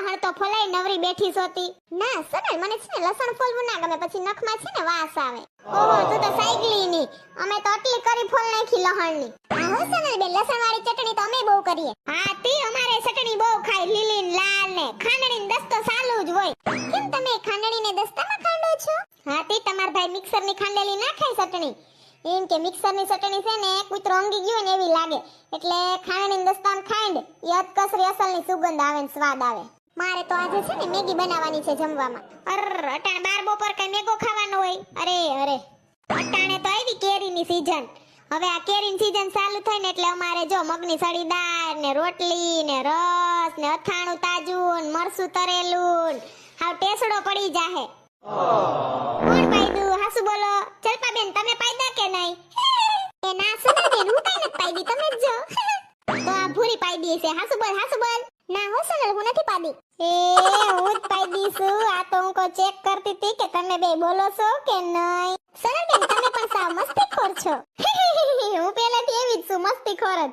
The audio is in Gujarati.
લહણ તો ફોલાઈ નવરી બેઠી સોતી ના, સનલ, મને છે ને લસણ ફોલવું ના ગમે, પછી નખમાં છે ને વાસ આવે. ઓહો, તું તો સાયકલી ની. અમે તો આટલી કરી ફોલ નાખી લહણની. હા હો સનલ બે લસણ વાળી ચટણી તો અમે બહુ કરીએ. હા, તી અમારે ચટણી બહુ ખાય, લીલી ને લાલ ને. ખાંડણી ને દસ્તો સાલું જ હોય. કેમ તમે ખાંડણી ને દસ્તામાં ખાંડો છો? હા, તી તમાર ભાઈ મિક્સરની ખાંડેલી ના ખાય ચટણી. એમ કે મિક્સરની ચટણી છે ને, કૂતરો અંગી ગયો ને એવી લાગે. એટલે ખાંડણી દસ્તાન ખાંડ એ અતકસરી અસલની સુગંધ આવે ને સ્વાદ આવે. મારે તો આજે છે ને મેગી બનાવવાની છે જમવામાં. અર, અટાણ બાર બપોર કઈ મેગો ખાવાનો હોય. અરે અરે. અટાણે તો આવી કેરીની સીઝન હવે આ કેરીની સીઝન ચાલુ થઈ ને એટલે અમારે જો મગની સળી દાળ ને રોટલી ને રસ ને અથાણું તાજું ને મરસું તરેલું હાવ ટેસડો પડી જાહે. કોણ પાયદું? હાસુ બોલો. ચલપા બેન તમે પાયદા કે નહીં? એ ના સુના બેન હું કઈ નથી પાયદી. ભૂરી છે હાસુ બોલ હાસુ બોલ. ના, હો સોનલ હું નથી પાડી. એ, હું જ પાડી છું. આ તો હું કો ચેક કરતી હતી કે તમે બે બોલો છો કે નહીં? સોનલ બેન, તમે પણ સાવ મસ્તીખોર છો. હું પહેલાથી એવી જ છું, મસ્તીખોર જ.